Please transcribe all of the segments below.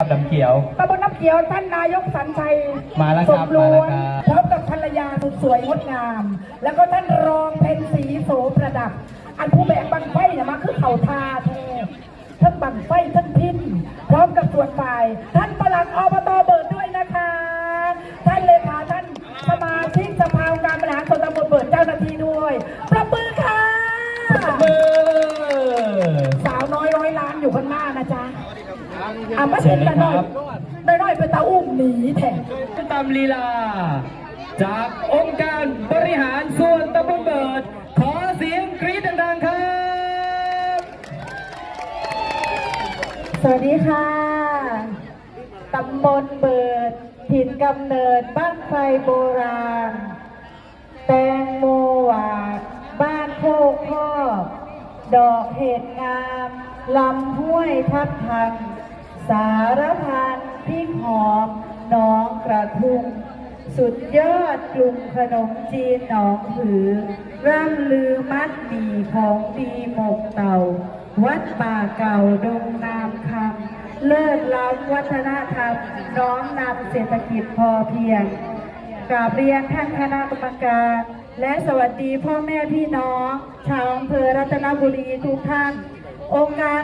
น้ำเขียวตำบลน้ำเขียวท่านนายกสัญชัยมาแล้วสครับมรมาแล้ววนครับพร้อมกับภรรยาสุดสวยงดงาม แล้วก็ท่านรองเพนสีโสประดับ อันผู้แบกบังไฟเนี่ยมาคือเข่าทาเททั้งบังไฟทั้งพินพร้อมกับส่วนฝ่าย ท่านประหลัดอบตเบิดด้วยนะคะ ท่านเลขา อะมาเชิญกันหน่อยได้น้อยเป็นตาอุ้มหนีแทนตำลีลา จากองค์การบริหารส่วนตำบลเบิด ขอเสียงกรี๊ดดังๆครับ สวัสดีค่ะ ตำบลเบิด ถิ่นกำเนิดบ้านไฟโบราณ แตงโมหวานบ้านโคกพ่อดอกเห็ดงาม ลำห้วยทับทัน สารพันพริกหอมน้องกระทุ่งสุดยอดกลุ่มขนมจีนหนองผือ ร่ำลือมัดหมี่ของดีหมกเต่า วัดป่าเก่าดงนามคำเลิศล้ำวัฒนธรรม น้อมนำเศรษฐกิจพอเพียงกราบเรียนท่านคณะกรรมการ และสวัสดีพ่อแม่พี่น้อง ชาวอำเภอรัตนบุรีทุกท่าน องค์การ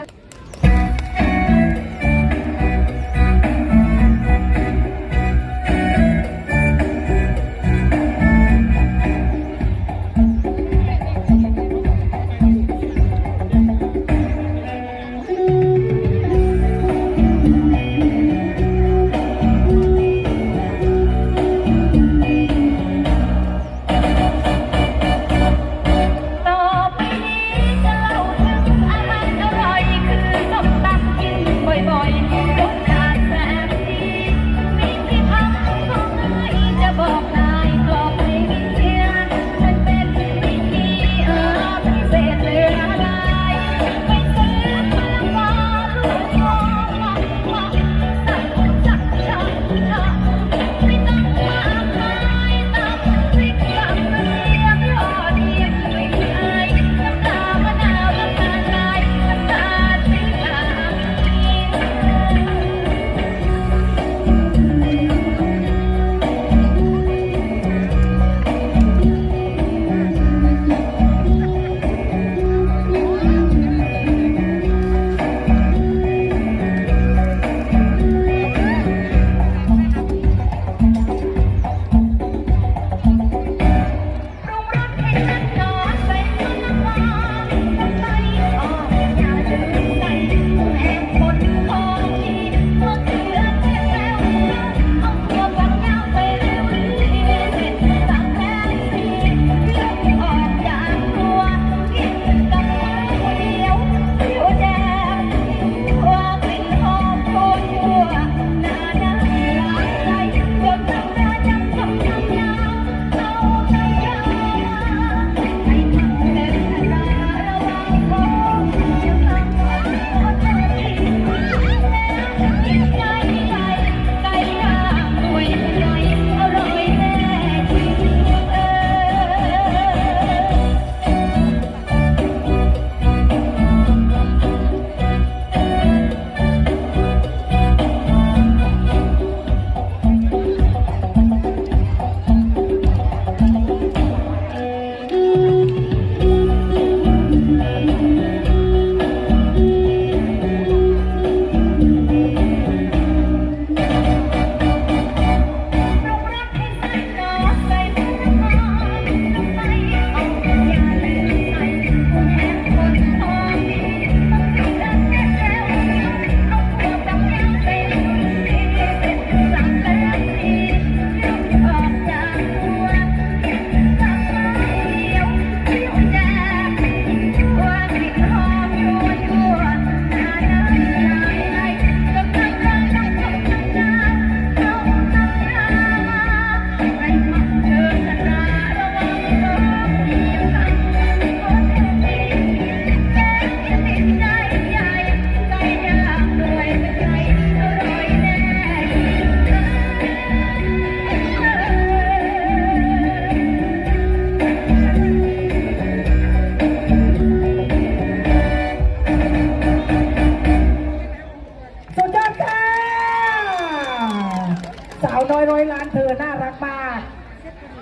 สาวน้อยร้อยล้านเธอน่ารักมาก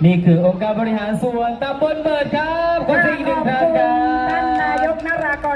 นี่คือองค์การบริหารส่วนตำบลเบิดครับขอบคุณอีกหนึ่งครั้งร